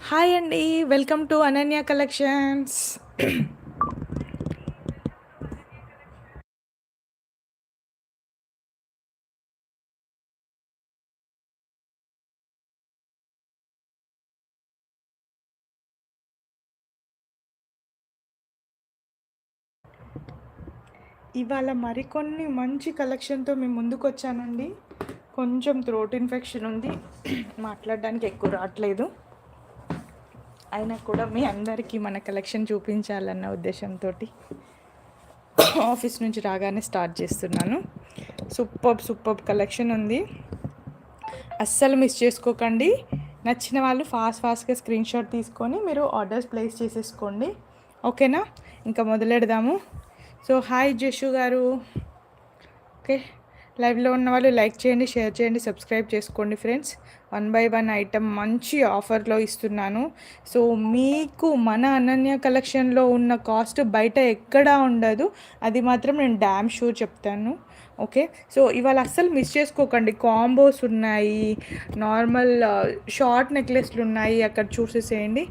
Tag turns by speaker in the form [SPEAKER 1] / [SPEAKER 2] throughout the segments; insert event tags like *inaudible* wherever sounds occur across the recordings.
[SPEAKER 1] Hi అండి welcome to Ananya collections ఇవాళ మరికొన్ని మంచి కలెక్షన్తో మేము ముందుకు వచ్చానండి కొంచెం థ్రోట్ ఇన్ఫెక్షన్ ఉంది. మాట్లాడడానికి ఎక్కువ రావట్లేదు. అయినా కూడా మీ అందరికీ మన కలెక్షన్ చూపించాలన్న ఉద్దేశంతో ఆఫీస్ నుంచి రాగానే స్టార్ట్ చేస్తున్నాను. సూపర్ సూపర్ కలెక్షన్ ఉంది. అస్సలు మిస్ చేసుకోకండి. నచ్చిన వాళ్ళు ఫాస్ట్ ఫాస్ట్గా స్క్రీన్ షాట్ తీసుకొని మీరు ఆర్డర్స్ ప్లేస్ చేసేసుకోండి. ఓకేనా ఇంకా మొదలెడదాము. సో హాయ్ జషు గారు. ఓకే లైవ్లో ఉన్న వాళ్ళు లైక్ చేయండి షేర్ చేయండి సబ్స్క్రైబ్ చేసుకోండి friends. One by one item మంచి ఆఫర్లో ఇస్తున్నాను. సో మీకు మన అనన్య కలెక్షన్లో ఉన్న కాస్ట్ బయట ఎక్కడా ఉండదు. అది మాత్రం నేను డ్యామ్ షూర్ చెప్తాను. ఓకే? సో ఇవాళ అస్సలు మిస్ చేసుకోకండి. కాంబోస్ ఉన్నాయి నార్మల్ షార్ట్ నెక్లెస్లు ఉన్నాయి అక్కడ చూసేసేయండి.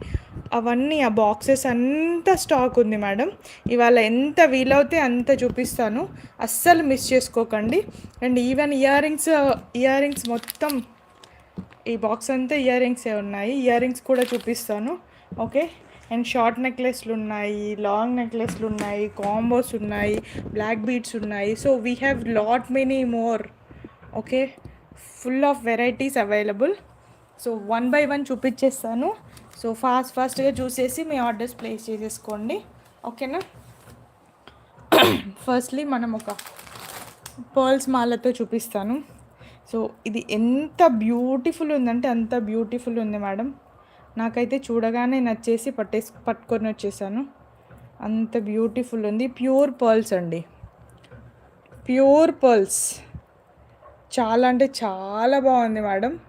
[SPEAKER 1] అవన్నీ ఆ బాక్సెస్ అంతా స్టాక్ ఉంది మేడం. ఇవాళ ఎంత వీలవుతే అంత చూపిస్తాను. అస్సలు మిస్ చేసుకోకండి. And even ear rings ear rings మొత్తం ఈ బాక్స్ అంతా ఇయర్ రింగ్సే ఉన్నాయి. ఇయర్ రింగ్స్ కూడా చూపిస్తాను. ఓకే? అండ్ షార్ట్ నెక్లెస్లు ఉన్నాయి లాంగ్ నెక్లెస్లు ఉన్నాయి కాంబోస్ ఉన్నాయి బ్లాక్ బీడ్స్ ఉన్నాయి. So we have lot many more okay full of varieties available so one by one చూపించేస్తాను సో ఫాస్ట్ ఫాస్ట్గా చూసేసి మీ ఆర్డర్స్ ప్లేస్ చేసేసుకోండి. ఓకేనా ఫస్ట్లీ మనం ఒక పర్ల్స్ మాలతో చూపిస్తాను. సో ఇది ఎంత బ్యూటిఫుల్ ఉందంటే అంత బ్యూటిఫుల్ ఉంది మేడం నాకైతే చూడగానే నచ్చేసి పట్టేసి పట్టుకొని వచ్చేసాను. అంత బ్యూటిఫుల్ ఉంది. ప్యూర్ పర్ల్స్ అండి. Pure pearls. చాలా అంటే చాలా బాగుంది మేడం.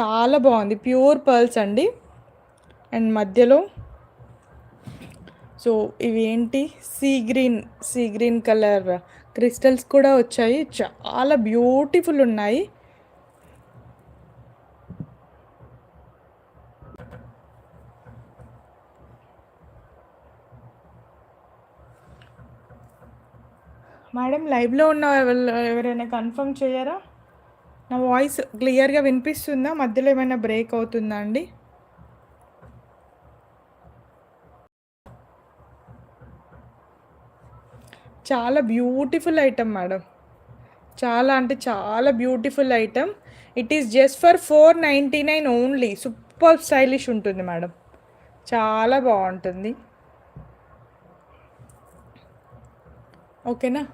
[SPEAKER 1] చాలా బాగుంది. ప్యూర్ పర్ల్స్ అండి. అండ్ మధ్యలో సో ఇవి ఏంటి? Sea green sea green colour crystals కూడా వచ్చాయి. చాలా బ్యూటిఫుల్ ఉన్నాయి. మేడం లైవ్లో ఉన్న ఎవరైనా కన్ఫర్మ్ చేయరా? నా వాయిస్ క్లియర్గా వినిపిస్తుందా? మధ్యలో ఏమైనా బ్రేక్ అవుతుందా అండి? చాలా బ్యూటిఫుల్ ఐటమ్ మేడం. చాలా అంటే చాలా beautiful item. It is just for four ninety nine only super stylish ఉంటుంది మేడం. చాలా బాగుంటుంది. ఓకేనా?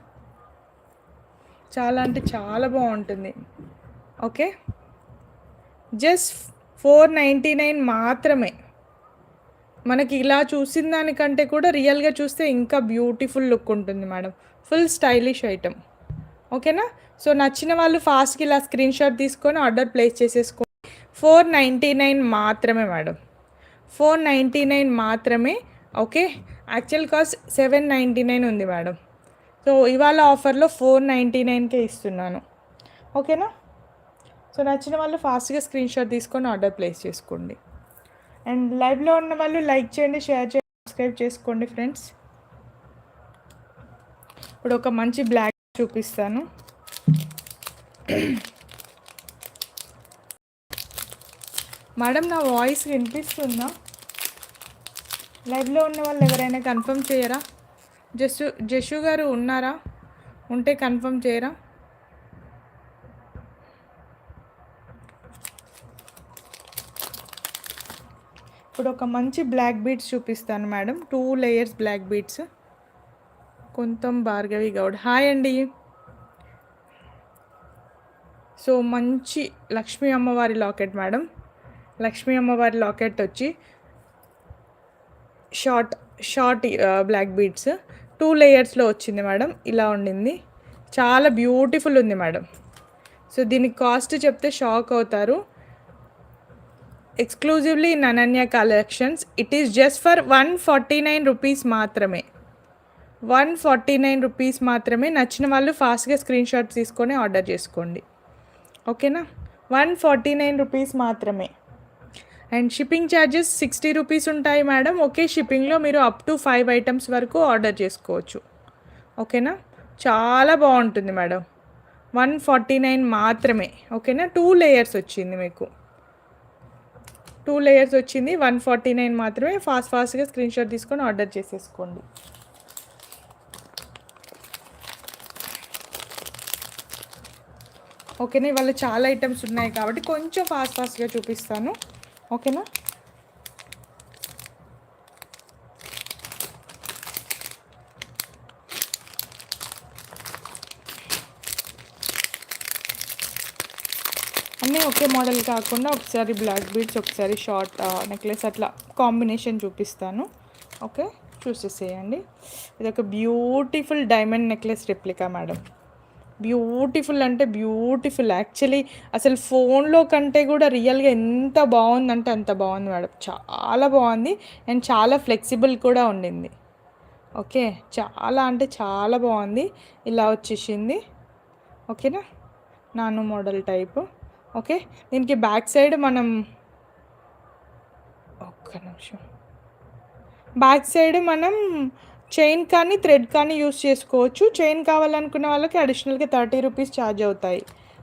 [SPEAKER 1] చాలా అంటే చాలా బాగుంటుంది. Okay? Just four ninety nine మాత్రమే. మనకి ఇలా చూసిన దానికంటే కూడా రియల్గా చూస్తే ఇంకా బ్యూటిఫుల్ లుక్ ఉంటుంది మేడం. Full stylish item. ఓకేనా? సో నచ్చిన వాళ్ళు ఫాస్ట్గా ఇలా స్క్రీన్ షాట్ తీసుకొని ఆర్డర్ ప్లేస్ చేసేసుకో. ఫోర్ నైంటీ నైన్ మాత్రమే మేడం. ఫోర్ నైంటీ నైన్ మాత్రమే. Okay? Actual cost seven ninety nine ఉంది మేడం. సో ఇవాళ ఆఫర్లో ఫోర్ నైంటీ నైన్కే ఇస్తున్నాను. ఓకేనా? సో నచ్చిన వాళ్ళు ఫాస్ట్గా స్క్రీన్ షాట్ తీసుకొని ఆర్డర్ ప్లేస్ చేసుకోండి. అండ్ లైవ్లో ఉన్న వాళ్ళు లైక్ చేయండి షేర్ చేయండి సబ్స్క్రైబ్ చేసుకోండి ఫ్రెండ్స్. ఇప్పుడు ఒక మంచి బ్లాక్ చూపిస్తాను. మేడం నా వాయిస్ వినిపిస్తుందా? లైవ్లో ఉన్న వాళ్ళు ఎవరైనా కన్ఫర్మ్ చేయరా? జస్సు జస్సు గారు ఉన్నారా? ఉంటే కన్ఫర్మ్ చేయరా? ఇప్పుడు ఒక మంచి బ్లాక్ బీట్స్ చూపిస్తాను madam. Two layers black beads. Kontham Bhargavi Goud. Hi అండి. సో మంచి లక్ష్మీ అమ్మవారి లాకెట్ మేడం. లక్ష్మీ అమ్మవారి లాకెట్ వచ్చి short short black beads two లేయర్స్లో వచ్చింది మేడం ఇలా ఉండింది. చాలా బ్యూటిఫుల్ ఉంది మేడం. సో దీనికి కాస్ట్ చెప్తే షాక్ అవుతారు. Exclusively in Ananya collections it is just for one forty nine rupees మాత్రమే. వన్ ఫార్టీ నైన్ రూపీస్ మాత్రమే. నచ్చిన వాళ్ళు ఫాస్ట్గా స్క్రీన్ షాట్ తీసుకొని ఆర్డర్ చేసుకోండి. ఓకేనా వన్ ఫార్టీ నైన్ రూపీస్ మాత్రమే. And shipping charges sixty rupees ఉంటాయి మేడం ఒకే షిప్పింగ్లో మీరు అప్ టు ఫైవ్ ఐటమ్స్ వరకు ఆర్డర్ చేసుకోవచ్చు. ఓకేనా చాలా బాగుంటుంది మేడం వన్ ఫార్టీ నైన్ మాత్రమే ఓకేనా టూ లేయర్స్ వచ్చింది మీకు. టూ లేయర్స్ వచ్చింది. వన్ ఫార్టీ నైన్ మాత్రమే ఫాస్ట్ ఫాస్ట్గా స్క్రీన్ షాట్ తీసుకొని ఆర్డర్ చేసేసుకోండి. ఓకేనా ఇవాళ చాలా ఐటమ్స్ ఉన్నాయి కాబట్టి కొంచెం ఫాస్ట్ ఫాస్ట్గా చూపిస్తాను. ఓకేనా? అన్నీ ఒకే మోడల్ కాకుండా ఒకసారి బ్లాక్ బీడ్స్ ఒకసారి షార్ట్ నెక్లెస్ అట్లా కాంబినేషన్ చూపిస్తాను. ఓకే? చూసేసేయండి. ఇది ఒక beautiful diamond necklace replica madam. Beautiful అంటే బ్యూటిఫుల్. యాక్చువల్లీ అసలు ఫోన్లో కంటే కూడా రియల్గా ఎంత బాగుందంటే అంత బాగుంది మేడం. చాలా బాగుంది. అండ్ చాలా ఫ్లెక్సిబుల్ కూడా ఉండింది. ఓకే? చాలా అంటే చాలా బాగుంది. ఇలా వచ్చేసింది. ఓకేనా? నాను మోడల్ టైపు. ఓకే? దీనికి బ్యాక్ సైడ్ మనం ఒక్క నిమిషం. బ్యాక్ సైడ్ మనం చైన్ కానీ థ్రెడ్ కానీ యూస్ చేసుకోవచ్చు. చైన్ కావాలనుకున్న వాళ్ళకి అడిషనల్గా థర్టీ రూపీస్ ఛార్జ్ అవుతాయి.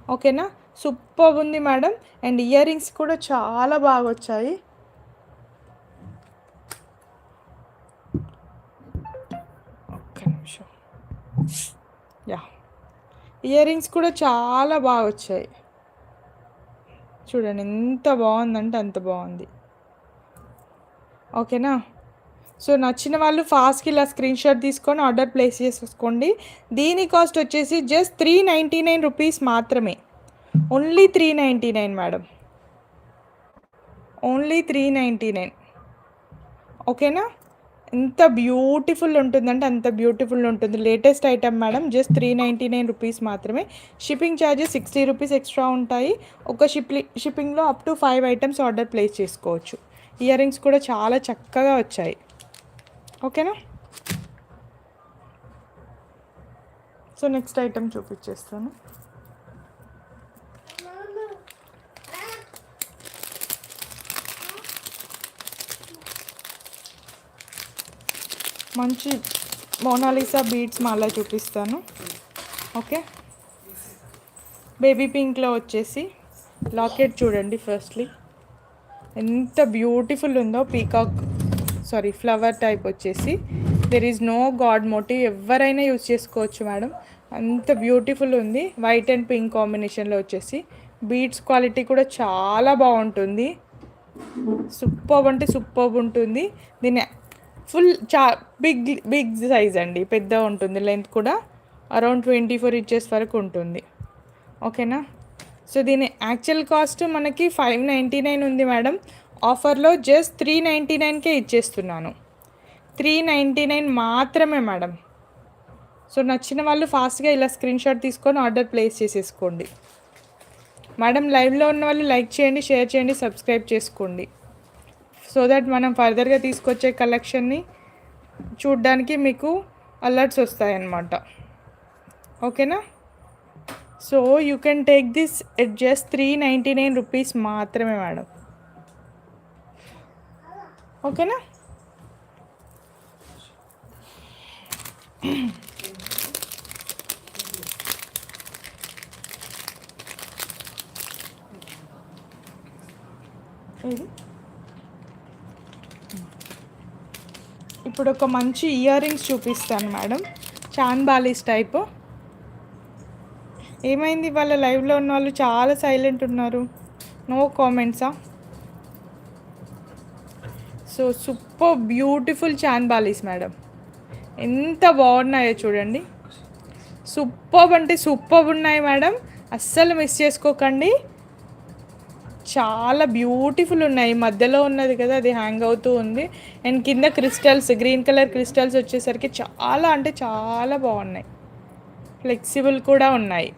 [SPEAKER 1] ఓకేనా? సూపర్ ఉంది మేడం. అండ్ ఇయర్ రింగ్స్ కూడా చాలా బాగా వచ్చాయి. ఒక్క నిమిషం. యా. ఇయర్ రింగ్స్ కూడా చాలా బాగా వచ్చాయి. చూడండి ఎంత బాగుందంటే అంత బాగుంది. ఓకేనా? సో నచ్చిన వాళ్ళు ఫాస్ట్కి ఇలా స్క్రీన్ షాట్ తీసుకొని ఆర్డర్ ప్లేస్ చేసుకోండి. దీని కాస్ట్ వచ్చేసి just three ninety nine rupees మాత్రమే. Only three ninety nine madam. Only three ninety nine. ఓకేనా? ఎంత బ్యూటిఫుల్ ఉంటుందంటే అంత బ్యూటిఫుల్ ఉంటుంది. Latest item madam just three ninety nine rupees మాత్రమే. Shipping charges sixty rupees extra ఉంటాయి. ఒక షిప్లి షిప్పింగ్లో up to five items order place చేసుకోవచ్చు. ఇయర్ రింగ్స్ కూడా చాలా చక్కగా వచ్చాయి. ఓకేనా? సో నెక్స్ట్ ఐటెం చూపించేస్తాను మంచి మోనాలిసా బీడ్స్ మాలా చూపిస్తాను. ఓకే? బేబీ పింక్లో వచ్చేసి లాకెట్ చూడండి ఫస్ట్లీ. ఎంత బ్యూటిఫుల్ ఉందో పీకాక్ సారీ ఫ్లవర్ టైప్ వచ్చేసి. There is no god motive ఎవరైనా యూజ్ చేసుకోవచ్చు మేడం అంత బ్యూటిఫుల్ ఉంది. వైట్ అండ్ పింక్ కాంబినేషన్లో వచ్చేసి. బీడ్స్ క్వాలిటీ కూడా చాలా బాగుంటుంది. సూపర్ అంటే సూపర్ ఉంటుంది. దీన్ని ఫుల్ చా బిగ్ బిగ్ సైజ్ అండి. పెద్ద ఉంటుంది. లెంత్ కూడా అరౌండ్ ట్వంటీ ఫోర్ ఇంచెస్ వరకు ఉంటుంది. ఓకేనా సో దీని యాక్చువల్ కాస్ట్ మనకి ఫైవ్ నైంటీ నైన్ ఉంది మేడం ఆఫర్లో జస్ట్ త్రీ నైంటీ నైన్కే ఇచ్చేస్తున్నాను. త్రీ నైంటీ నైన్ మాత్రమే మేడం. సో నచ్చిన వాళ్ళు ఫాస్ట్గా ఇలా స్క్రీన్ షాట్ తీసుకొని ఆర్డర్ ప్లేస్ చేసేసుకోండి. మేడం లైవ్లో ఉన్న వాళ్ళు లైక్ చేయండి షేర్ చేయండి సబ్స్క్రైబ్ చేసుకోండి. సో దట్ మనం ఫర్దర్గా తీసుకొచ్చే కలెక్షన్ని చూడ్డానికి మీకు అలర్ట్స్ వస్తాయన్నమాట. ఓకేనా? So you can take this at just three ninety nine rupees మాత్రమే మేడం. ఓకేనా? ఇది ఇప్పుడు ఒక మంచి ఇయర్ రింగ్స్ చూపిస్తాను మేడం. చాన్ బాలీస్ టైప్. ఏమైంది వాళ్ళ లైవ్లో ఉన్న వాళ్ళు చాలా సైలెంట్ ఉన్నారు. No కామెంట్సా? So super beautiful chand balis madam. ఎంత బాగున్నాయో చూడండి. సూపర్ అంటే సూపర్ ఉన్నాయి మేడం. అస్సలు మిస్ చేసుకోకండి. చాలా బ్యూటిఫుల్ ఉన్నాయి. మధ్యలో ఉన్నది కదా అది హ్యాంగ్ అవుతూ ఉంది. అండ్ కింద క్రిస్టల్స్ గ్రీన్ కలర్ క్రిస్టల్స్ వచ్చేసరికి చాలా అంటే చాలా బాగున్నాయి. ఫ్లెక్సిబుల్ కూడా ఉన్నాయి.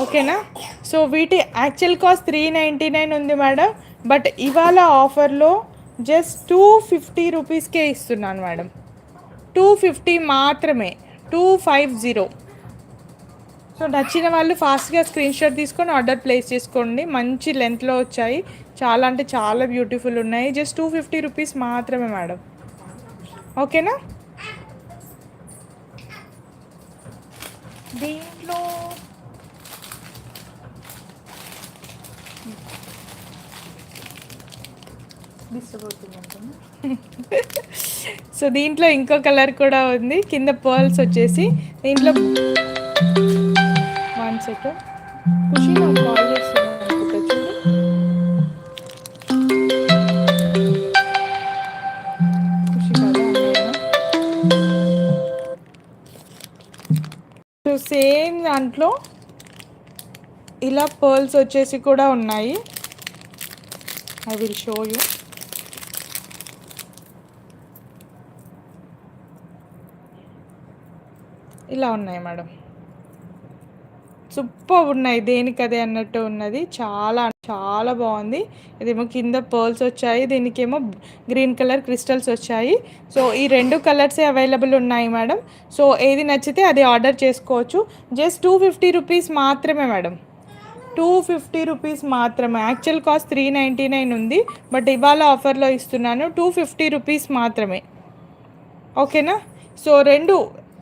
[SPEAKER 1] ఓకేనా? సో వీటి actual cost three ninety nine ఉంది మేడం. బట్ ఇవాళ ఆఫర్లో జస్ట్ టూ ఫిఫ్టీ రూపీస్కే ఇస్తున్నాను మేడం. టూ ఫిఫ్టీ మాత్రమే. Two five zero. సో నచ్చిన వాళ్ళు ఫాస్ట్గా స్క్రీన్ షాట్ తీసుకొని ఆర్డర్ ప్లేస్ చేసుకోండి. మంచి లెంత్లో వచ్చాయి. చాలా అంటే చాలా బ్యూటిఫుల్ ఉన్నాయి. జస్ట్ టూ ఫిఫ్టీ రూపీస్ మాత్రమే మేడం. ఓకేనా? దీంట్లో డిస్టర్బ్ అవుతుంది సో దీంట్లో ఇంకో కలర్ కూడా ఉంది. కింద పర్ల్స్ వచ్చేసి దీంట్లో వన్ సెకండ్. ఖుషి నాకు కాల్ చేస్తున్నాను సో సేమ్ దాంట్లో ఇలా పర్ల్స్ వచ్చేసి కూడా ఉన్నాయి. I will show you. ఇలా ఉన్నాయి మేడం. సూపర్ ఉన్నాయి దేనికి అదే అన్నట్టు ఉన్నది. చాలా చాలా బాగుంది. ఇదేమో కింద పర్ల్స్ వచ్చాయి దీనికేమో గ్రీన్ కలర్ క్రిస్టల్స్ వచ్చాయి. సో ఈ రెండు కలర్సే అవైలబుల్ ఉన్నాయి మేడం. సో ఏది నచ్చితే అది ఆర్డర్ చేసుకోవచ్చు. జస్ట్ టూ ఫిఫ్టీ రూపీస్ మాత్రమే మేడం. టూ ఫిఫ్టీ రూపీస్ మాత్రమే. Actual cost three ninety nine ఉంది బట్ ఇవాళ ఆఫర్లో ఇస్తున్నాను టూ ఫిఫ్టీ రూపీస్ మాత్రమే. ఓకేనా? సో రెండు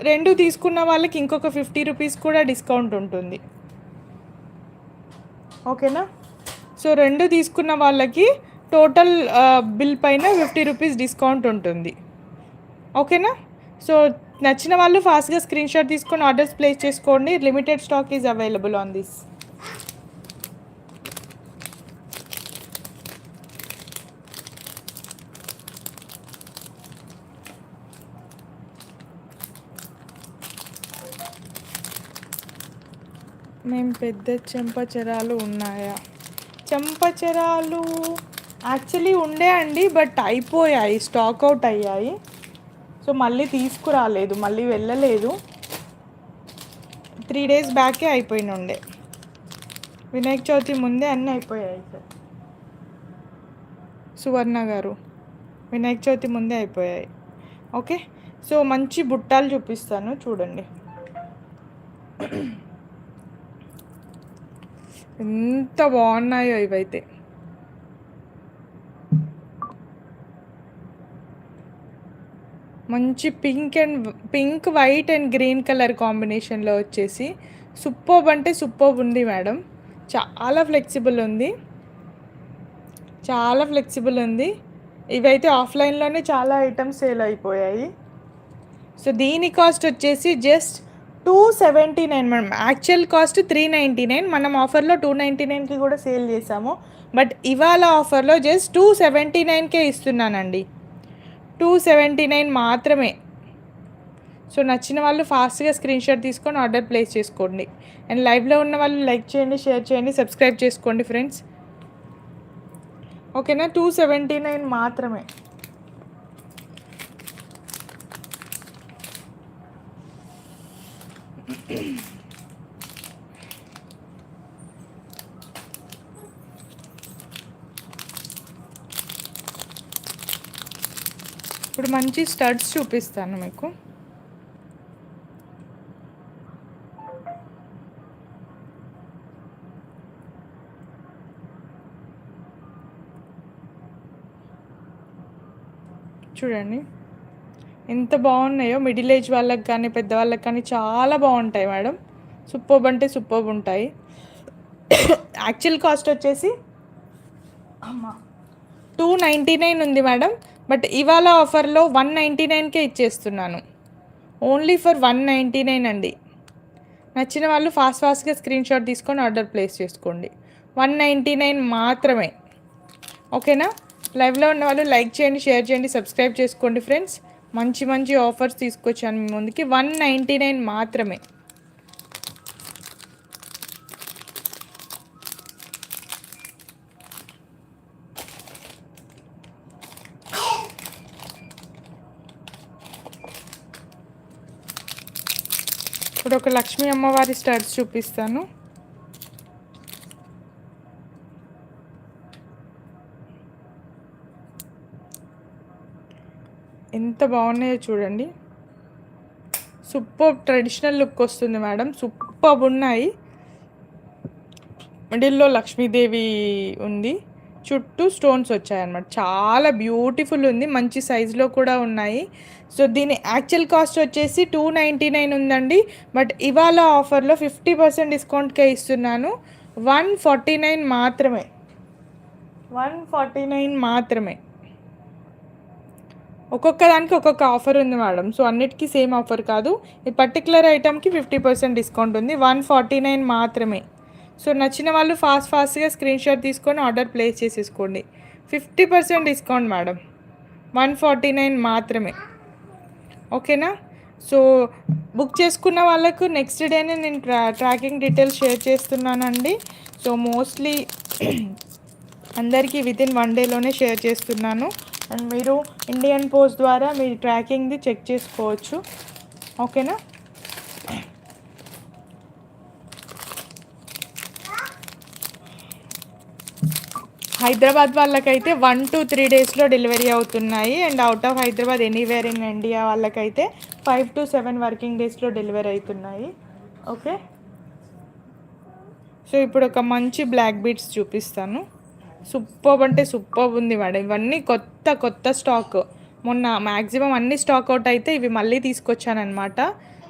[SPEAKER 1] రెండు తీసుకున్న వాళ్ళకి ఇంకొక ఫిఫ్టీ రూపీస్ కూడా డిస్కౌంట్ ఉంటుంది. ఓకేనా? సో రెండు తీసుకున్న వాళ్ళకి టోటల్ బిల్ పైన ఫిఫ్టీ రూపీస్ డిస్కౌంట్ ఉంటుంది. ఓకేనా? సో నచ్చిన వాళ్ళు ఫాస్ట్గా స్క్రీన్ షాట్ తీసుకొని ఆర్డర్స్ ప్లేస్ చేసుకోండి. Limited stock is available on this. మేము పెద్ద చెంపచెరాలు ఉన్నాయా? చెంపచెరాలు యాక్చువల్లీ ఉండే అండి బట్ అయిపోయాయి స్టాక్ అవుట్ అయ్యాయి. సో మళ్ళీ తీసుకురాలేదు మళ్ళీ వెళ్ళలేదు. త్రీ డేస్ బ్యాకే అయిపోయిన ఉండే. వినాయక చవితి ముందే అన్నీ అయిపోయాయి సార్. సువర్ణ గారు వినాయక చవితి ముందే అయిపోయాయి. ఓకే? సో మంచి బుట్టాలు చూపిస్తాను చూడండి. ఎంత బాగున్నాయో ఇవైతే. మంచి pink and pink white and green colour కాంబినేషన్లో వచ్చేసి సూపర్బ్ అంటే సూపర్బ్ ఉంది మేడం. చాలా ఫ్లెక్సిబుల్ ఉంది. చాలా ఫ్లెక్సిబుల్ ఉంది. ఇవైతే ఆఫ్లైన్లోనే చాలా ఐటమ్స్ సేల్ అయిపోయాయి. సో దీని కాస్ట్ వచ్చేసి just two seventy nine madam. Actual cost three ninety nine మనం ఆఫర్లో టూ నైంటీ నైన్కి కూడా సేల్ చేసాము. బట్ ఇవాళ ఆఫర్లో జస్ట్ టూ సెవెంటీ నైన్కే ఇస్తున్నానండి. టూ సెవెంటీ నైన్ మాత్రమే. సో నచ్చిన వాళ్ళు ఫాస్ట్గా స్క్రీన్ షాట్ తీసుకొని ఆర్డర్ ప్లేస్ చేసుకోండి. అండ్ లైవ్లో ఉన్న వాళ్ళు లైక్ చేయండి షేర్ చేయండి సబ్స్క్రైబ్ చేసుకోండి ఫ్రెండ్స్ ఓకేనా టూ సెవెంటీ నైన్ మాత్రమే ఇప్పుడు మంచి స్టడ్స్ చూపిస్తాను మీకు. చూడండి. ఎంత బాగున్నాయో మిడిల్ ఏజ్ వాళ్ళకి కానీ పెద్దవాళ్ళకి కానీ చాలా బాగుంటాయి మేడం. సూపర్బ్ అంటే సూపర్బ్ ఉంటాయి. యాక్చువల్ కాస్ట్ వచ్చేసి అమ్మా టూ నైంటీ నైన్ ఉంది మేడం. బట్ ఇవాళ ఆఫర్లో వన్ నైంటీ నైన్కే ఇచ్చేస్తున్నాను. Only for one ninety nine అండి. నచ్చిన వాళ్ళు ఫాస్ట్ ఫాస్ట్గా స్క్రీన్ షాట్ తీసుకొని ఆర్డర్ ప్లేస్ చేసుకోండి. వన్ నైంటీ నైన్ మాత్రమే. ఓకేనా? లైవ్లో ఉన్న వాళ్ళు లైక్ చేయండి షేర్ చేయండి సబ్స్క్రైబ్ చేసుకోండి ఫ్రెండ్స్. మంచి మంచి ఆఫర్స్ తీసుకొచ్చాను మీ ముందుకి. వన్ నైంటీ నైన్ మాత్రమే. ఇప్పుడు ఒక లక్ష్మీ అమ్మవారి స్టడ్స్ చూపిస్తాను. ఎంత బాగున్నాయో చూడండి. సూపర్ ట్రెడిషనల్ లుక్ వస్తుంది మేడం. సూపర్ ఉన్నాయి. మిడిల్లో లక్ష్మీదేవి ఉంది. చుట్టూ స్టోన్స్ వచ్చాయన్నమాట. చాలా బ్యూటిఫుల్ ఉంది. మంచి సైజులో కూడా ఉన్నాయి. సో దీని యాక్చువల్ కాస్ట్ వచ్చేసి టూ నైంటీ నైన్ ఉందండి. బట్ ఇవాళ ఆఫర్లో ఫిఫ్టీ పర్సెంట్ డిస్కౌంట్కే ఇస్తున్నాను. వన్ ఫార్టీ నైన్ మాత్రమే. వన్ ఫార్టీ నైన్ మాత్రమే. ఒక్కొక్క దానికి ఒక్కొక్క ఆఫర్ ఉంది మేడం సో అన్నిటికీ సేమ్ ఆఫర్ కాదు. ఈ పర్టికులర్ ఐటమ్కి ఫిఫ్టీ పర్సెంట్ డిస్కౌంట్ ఉంది. వన్ ఫార్టీ నైన్ మాత్రమే. సో నచ్చిన వాళ్ళు ఫాస్ట్ ఫాస్ట్గా స్క్రీన్ షాట్ తీసుకొని ఆర్డర్ ప్లేస్ చేసేసుకోండి. Fifty percent discount madam one forty nine మాత్రమే. ఓకేనా? సో బుక్ చేసుకున్న వాళ్ళకు నెక్స్ట్ డేనే నేను ట్రా ట్రాకింగ్ డీటెయిల్స్ షేర్ చేస్తున్నానండి. సో మోస్ట్లీ *clears throat* అందరికీ విత్ ఇన్ వన్ డేలోనే షేర్ చేస్తున్నాను. అండ్ మీరు ఇండియన్ పోస్ట్ ద్వారా మీ ట్రాకింగ్ది చెక్ చేసుకోవచ్చు. ఓకేనా? హైదరాబాద్ వాళ్ళకైతే వన్ టు త్రీ డేస్లో డెలివరీ అవుతున్నాయి. And out of Hyderabad anywhere in India వాళ్ళకైతే ఫైవ్ టు సెవెన్ వర్కింగ్ డేస్లో డెలివరీ అవుతున్నాయి. ఓకే సో ఇప్పుడు ఒక మంచి బ్లాక్ బీట్స్ చూపిస్తాను. సూపర్ అంటే సూపర్ ఉంది మేడం. ఇవన్నీ కొత్త కొత్త స్టాక్ మొన్న మ్యాక్సిమం అన్ని స్టాక్ అవుట్ అయితే ఇవి మళ్ళీ తీసుకొచ్చానమాట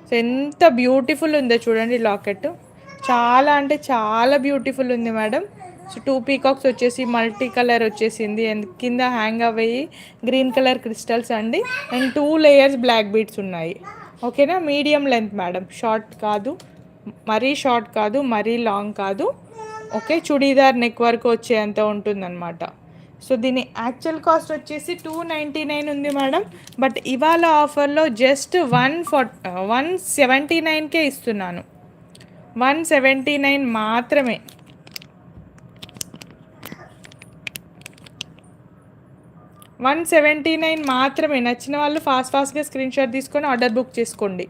[SPEAKER 1] సో ఎంత బ్యూటిఫుల్ ఉందో చూడండి లాకెట్ చాలా అంటే చాలా బ్యూటిఫుల్ ఉంది మేడం. సో టూ పీకాక్స్ వచ్చేసి మల్టీ కలర్ వచ్చేసింది. అండ్ కింద హ్యాంగ్ అవ్వయి గ్రీన్ కలర్ క్రిస్టల్స్ అండి. And two layers black beads ఉన్నాయి. ఓకేనా మీడియం లెంత్ మేడం షార్ట్ కాదు. మరీ షార్ట్ కాదు మరీ లాంగ్ కాదు. ఓకే చుడీదార్ నెక్ వరకు వచ్చేంత ఉంటుందన్నమాట. సో దీని యాక్చువల్ కాస్ట్ వచ్చేసి టూ నైంటీ నైన్ ఉంది మేడం బట్ ఇవాళ ఆఫర్లో just one for one seventy నైన్కే ఇస్తున్నాను. వన్ సెవెంటీ నైన్ మాత్రమే. వన్ సెవెంటీ నైన్ మాత్రమే. నచ్చిన వాళ్ళు ఫాస్ట్ ఫాస్ట్గా స్క్రీన్ షాట్ తీసుకొని ఆర్డర్ బుక్ చేసుకోండి.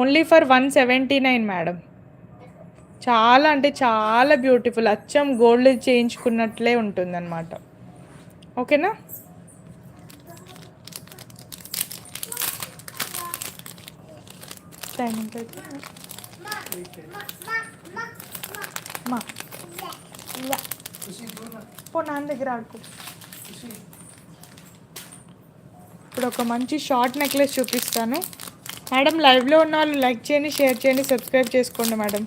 [SPEAKER 1] Only for one seventy nine madam. చాలా అంటే చాలా బ్యూటిఫుల్. అచ్చం గోల్డ్ చేయించుకున్నట్లే ఉంటుందన్నమాట. ఓకేనా? టైమింగ్ మా. పో నాన్న దగ్గర ఆడుకో. ఇప్పుడు ఒక మంచి షార్ట్ నెక్లెస్ చూపిస్తాను. మేడం లైవ్లో ఉన్న వాళ్ళు లైక్ చేయండి షేర్ చేయండి సబ్స్క్రైబ్ చేసుకోండి madam.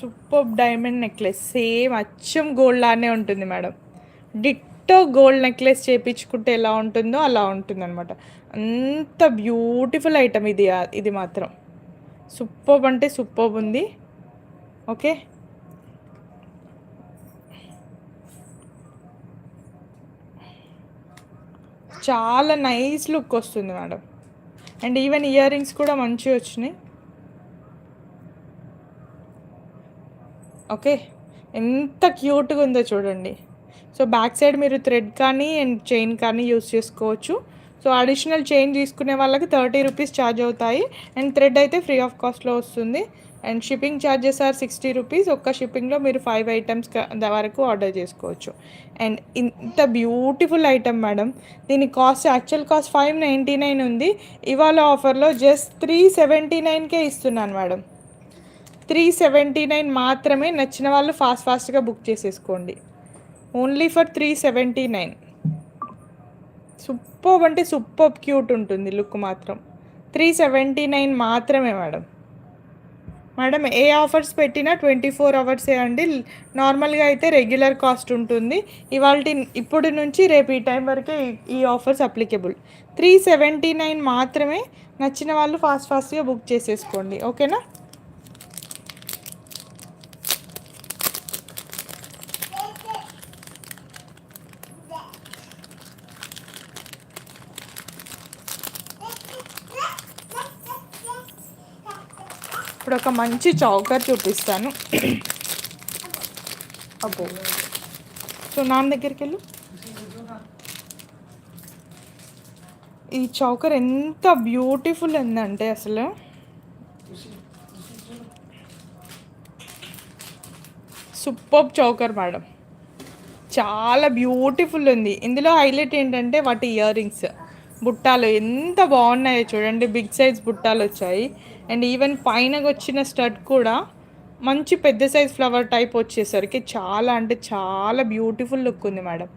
[SPEAKER 1] Super diamond necklace. Same అచ్చం గోల్డ్ లానే ఉంటుంది మేడం. డిట్టో గోల్డ్ నెక్లెస్ చేయించుకుంటే ఎలా ఉంటుందో అలా ఉంటుంది అనమాట అంత బ్యూటిఫుల్ ఐటమ్ ఇది ఇది మాత్రం. సూపర్ అంటే సూపర్ ఉంది. ఓకే. చాలా నైస్ లుక్ వస్తుంది madam. And even ear rings కూడా మంచిగా వచ్చినాయి. ఓకే. ఎంత క్యూట్గా ఉందో చూడండి. సో బ్యాక్ సైడ్ మీరు థ్రెడ్ కానీ అండ్ చైన్ కానీ యూస్ చేసుకోవచ్చు. సో అడిషనల్ చైన్ తీసుకునే వాళ్ళకి థర్టీ రూపీస్ ఛార్జ్ అవుతాయి. అండ్ థ్రెడ్ అయితే ఫ్రీ ఆఫ్ కాస్ట్లో వస్తుంది. And shipping charges are sixty rupees ఒక్క షిప్పింగ్లో మీరు ఫైవ్ ఐటమ్స్ వరకు ఆర్డర్ చేసుకోవచ్చు. అండ్ ఇంత బ్యూటిఫుల్ ఐటమ్ మేడం దీని cost actual cost five ninety nine ఉంది. ఇవాళ ఆఫర్లో జస్ట్ త్రీ సెవెంటీ నైన్కే ఇస్తున్నాను మేడం త్రీ సెవెంటీ నైన్ మాత్రమే నచ్చిన వాళ్ళు ఫాస్ట్ ఫాస్ట్గా బుక్ చేసేసుకోండి. Only for three seventy nine super అంటే సూపర్ క్యూట్ ఉంటుంది లుక్ మాత్రం. త్రీ సెవెంటీ నైన్ మాత్రమే మేడం మేడం ఏ ఆఫర్స్ పెట్టినా ట్వంటీ ఫోర్ అవర్సే అండి. నార్మల్గా అయితే రెగ్యులర్ కాస్ట్ ఉంటుంది. ఇవాళ ఇప్పుడు నుంచి రేపు ఈ టైం వరకే ఈ offers applicable. Three seventy nine మాత్రమే నచ్చిన వాళ్ళు ఫాస్ట్ ఫాస్ట్గా బుక్ చేసేసుకోండి. ఓకేనా? ఇప్పుడు ఒక మంచి చౌకర్ చూపిస్తాను. అబ్బో. సో నాన్న దగ్గరికి వెళ్ళు ఈ చౌకర్ ఎంత బ్యూటిఫుల్ ఉందంటే అసలు. Super choker madam. చాలా బ్యూటిఫుల్ ఉంది. ఇందులో హైలైట్ ఏంటంటే వాటి ఇయర్ రింగ్స్. బుట్టాలు ఎంత బాగున్నాయో చూడండి. బిగ్ సైజ్ బుట్టాలు వచ్చాయి. అండ్ ఈవెన్ పైన వచ్చిన స్టడ్ కూడా మంచి పెద్ద సైజ్ ఫ్లవర్ టైప్ వచ్చేసరికి చాలా అంటే చాలా బ్యూటిఫుల్ లుక్ ఉంది మేడం.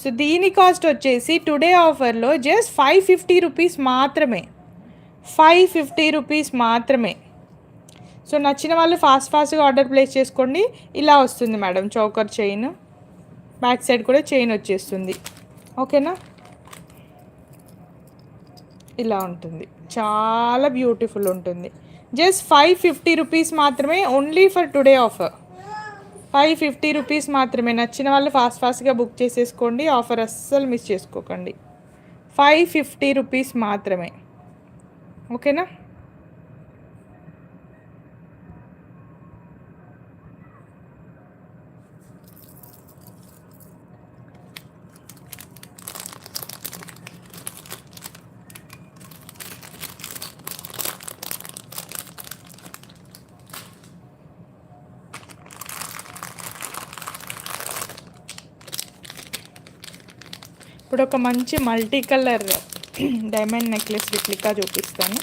[SPEAKER 1] సో దీని కాస్ట్ వచ్చేసి టుడే ఆఫర్లో జస్ట్ ఫైవ్ ఫిఫ్టీ రూపీస్ మాత్రమే. ఫైవ్ ఫిఫ్టీ రూపీస్ మాత్రమే. సో నచ్చిన వాళ్ళు ఫాస్ట్ ఫాస్ట్గా ఆర్డర్ ప్లేస్ చేసుకోండి. ఇలా వస్తుంది madam choker chain. Back side కూడా చైన్ వచ్చేస్తుంది. ఓకేనా? ఇలా ఉంటుంది. చాలా బ్యూటిఫుల్ ఉంటుంది. జస్ట్ ఫైవ్ ఫిఫ్టీ రూపీస్ మాత్రమే only for today offer five fifty rupees మాత్రమే. నచ్చిన వాళ్ళు ఫాస్ట్ ఫాస్ట్గా బుక్ చేసేసుకోండి. ఆఫర్ అస్సలు మిస్ చేసుకోకండి. ఫైవ్ ఫిఫ్టీ రూపీస్ మాత్రమే. ఓకేనా ఇప్పుడు ఒక మంచి multi colour diamond necklace replica చూపిస్తాను.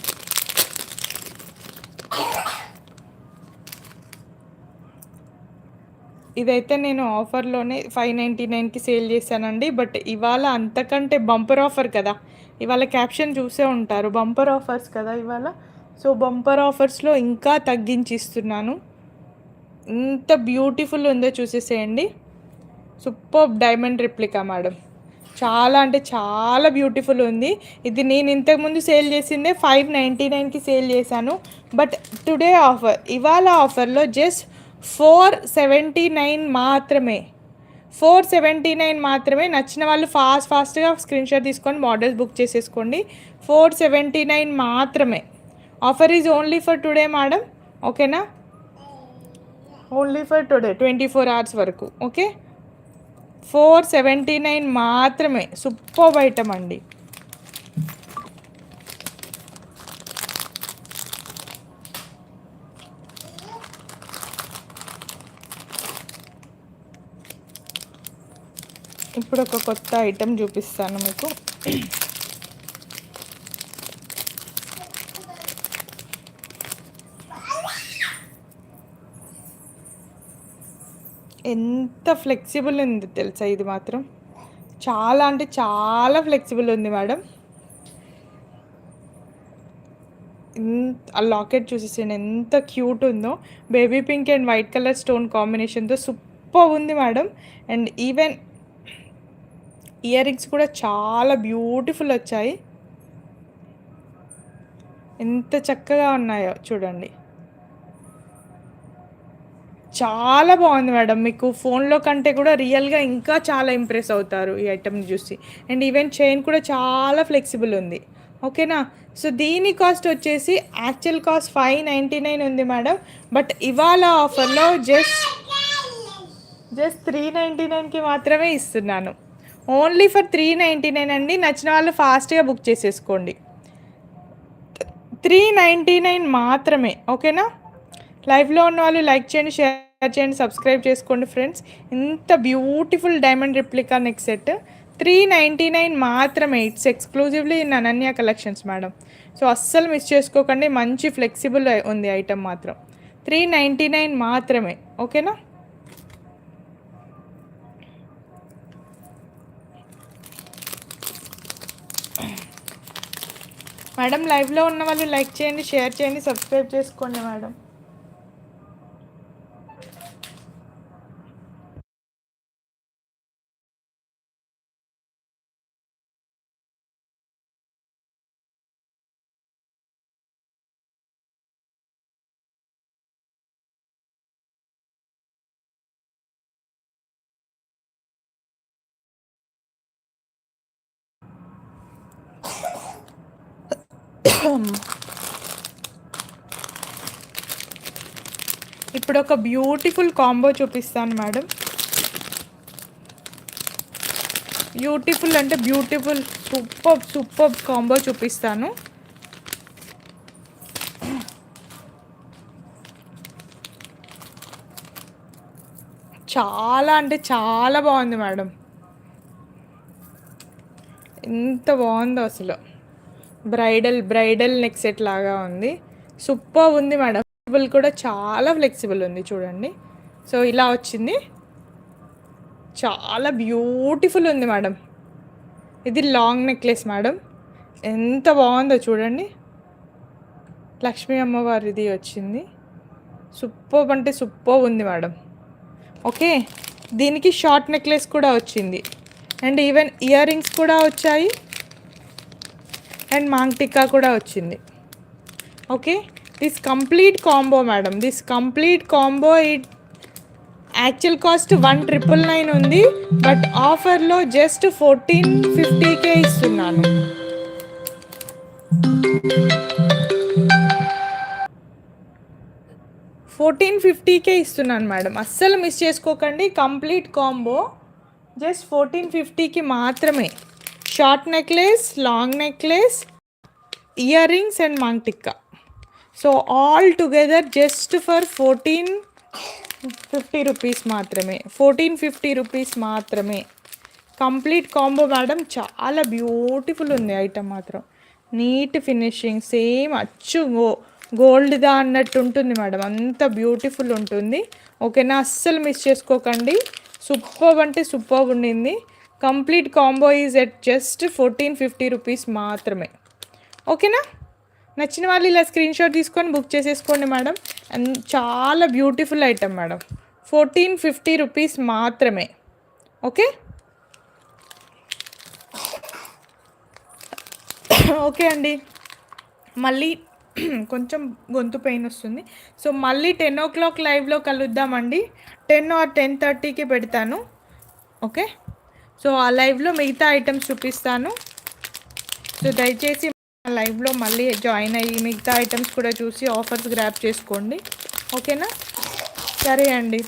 [SPEAKER 1] ఇదైతే నేను ఆఫర్లోనే ఫైవ్ నైంటీ నైన్కి సేల్ చేశానండి బట్ ఇవాళ అంతకంటే బంపర్ ఆఫర్ కదా. ఇవాళ క్యాప్షన్ చూసే ఉంటారు బంపర్ ఆఫర్స్ కదా ఇవాళ. సో బంపర్ ఆఫర్స్లో ఇంకా తగ్గించి ఇస్తున్నాను ఇంత బ్యూటిఫుల్ ఉందో చూసేసేయండి. Super diamond replica madam. చాలా అంటే చాలా బ్యూటిఫుల్ ఉంది. ఇది నేను ఇంతకుముందు సేల్ చేసిందే ఫైవ్ నైంటీ నైన్కి సేల్ చేశాను. బట్ టుడే ఆఫర్ ఇవాళ ఆఫర్లో జస్ట్ ఫోర్ సెవెంటీ నైన్ మాత్రమే. ఫోర్ సెవెంటీ నైన్ మాత్రమే. నచ్చిన వాళ్ళు ఫాస్ట్ ఫాస్ట్గా స్క్రీన్ షాట్ తీసుకొని మోడల్స్ బుక్ చేసేసుకోండి. ఫోర్ సెవెంటీ నైన్ మాత్రమే. Offer is only for today madam ఓకేనా only for today twenty four hours వరకు. ఓకే ఫోర్ సెవెంటీ నైన్ మాత్రమే సూపర్ ఐటమ్ అండి. ఇప్పుడు ఒక కొత్త ఐటెం చూపిస్తాను మీకు. ఎంత ఫ్లెక్సిబుల్ ఉంది తెలుసా ఇది మాత్రం? చాలా అంటే చాలా ఫ్లెక్సిబుల్ ఉంది మేడం. ఆ లాకెట్ చూసేసాను ఎంత క్యూట్ ఉందో. Baby pink and white colour stone కాంబినేషన్తో సూపర్ ఉంది madam. And even ear rings కూడా చాలా బ్యూటిఫుల్ వచ్చాయి. ఎంత చక్కగా ఉన్నాయో చూడండి. చాలా బాగుంది మేడం. మీకు ఫోన్లో కంటే కూడా రియల్గా ఇంకా చాలా ఇంప్రెస్ అవుతారు ఈ ఐటమ్ని చూసి. అండ్ ఈవెన్ చైన్ కూడా చాలా ఫ్లెక్సిబుల్ ఉంది. ఓకేనా? సో దీని కాస్ట్ వచ్చేసి actual cost five ninety nine ఉంది మేడం. బట్ ఇవాళ ఆఫర్లో జస్ట్ జస్ట్ త్రీ నైంటీ నైన్కి మాత్రమే ఇస్తున్నాను. Only for three ninety nine అండి. నచ్చిన వాళ్ళు ఫాస్ట్గా బుక్ చేసేసుకోండి. త్రీ నైంటీ నైన్ మాత్రమే. ఓకేనా? లైఫ్లో ఉన్న వాళ్ళు లైక్ చేయండి షేర్ చేయండి సబ్స్క్రైబ్ చేసుకోండి ఫ్రెండ్స్. ఇంత beautiful diamond replica neck set. Three ninety nine మాత్రమే. It's exclusively in Ananya collections madam so అస్సలు మిస్ చేసుకోకండి. మంచి ఫ్లెక్సిబుల్ ఉంది ఐటమ్ మాత్రం. త్రీ నైంటీ నైన్ మాత్రమే. ఓకేనా మేడం లైవ్లో ఉన్న వాళ్ళు లైక్ చేయండి షేర్ చేయండి సబ్స్క్రైబ్ చేసుకోండి మేడం ఇప్పుడు ఒక బ్యూటిఫుల్ కాంబో చూపిస్తాను మేడం బ్యూటిఫుల్ అంటే బ్యూటిఫుల్ సూపర్ సూపర్ కాంబో చూపిస్తాను. చాలా అంటే చాలా బాగుంది మేడం ఎంత బాగుందో అసలు. బ్రైడల్ బ్రైడల్ నెక్ సెట్ లాగా ఉంది. సూపర్ ఉంది మేడం. ఫ్లెక్సిబుల్ కూడా చాలా ఫ్లెక్సిబుల్ ఉంది చూడండి. సో ఇలా వచ్చింది. చాలా బ్యూటిఫుల్ ఉంది మేడం. ఇది లాంగ్ నెక్లెస్ మేడం. ఎంత బాగుందో చూడండి. లక్ష్మీ అమ్మవారిది వచ్చింది. సూపర్ అంటే సూపర్ ఉంది మేడం. ఓకే దీనికి షార్ట్ నెక్లెస్ కూడా వచ్చింది. అండ్ ఈవెన్ ఇయర్ రింగ్స్ కూడా వచ్చాయి. అండ్ మాంగ్ టిక్కా కూడా వచ్చింది. Okay? This complete combo madam this complete combo it actual cost one triple nine ఉంది. బట్ ఆఫర్లో జస్ట్ ఫోర్టీన్ ఫిఫ్టీకే ఇస్తున్నాను. ఫోర్టీన్ ఫిఫ్టీకే ఇస్తున్నాను మేడం అస్సలు మిస్ చేసుకోకండి. కంప్లీట్ కాంబో జస్ట్ ఫోర్టీన్ ఫిఫ్టీకి మాత్రమే. Short necklace long necklace earrings and maang tikka so all together just for fourteen fifty rupees మాత్రమే. ఫోర్టీన్ ఫిఫ్టీ రూపీస్ మాత్రమే. కంప్లీట్ కాంబో మేడం చాలా బ్యూటిఫుల్ ఉంది ఐటమ్ మాత్రం. నీట్ ఫినిషింగ్ సేమ్ అచ్చు గో గోల్డ్దా అన్నట్టు ఉంటుంది మేడం. అంత బ్యూటిఫుల్ ఉంటుంది. ఓకేనా? అస్సలు మిస్ చేసుకోకండి. సూపర్ అంటే సూపర్ ఉండింది. Complete combo is at just fourteen fifty rupees మాత్రమే. ఓకేనా? నచ్చిన వాళ్ళు ఇలా స్క్రీన్ షాట్ తీసుకొని బుక్ చేసేసుకోండి మేడం. అండ్ చాలా beautiful item madam. Fourteen fifty rupees మాత్రమే. ఓకే? ఓకే అండి. మళ్ళీ *clears throat* కొంచెం గొంతు పెయిన్ వస్తుంది. సో మళ్ళీ టెన్ ఓ క్లాక్ లైవ్లో కలుద్దామండి. టెన్ ఆర్ టెన్ థర్టీకి పెడతాను. ఓకే? సో ఆ లైవ్లో మిగతా ఐటమ్స్ చూపిస్తాను. సో దయచేసి లైవ్లో మళ్ళీ జాయిన్ అయ్యి మిగతా ఐటమ్స్ కూడా చూసి ఆఫర్స్ గ్రాప్ చేసుకోండి. ఓకేనా? సరే అండి.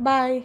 [SPEAKER 1] బాయ్.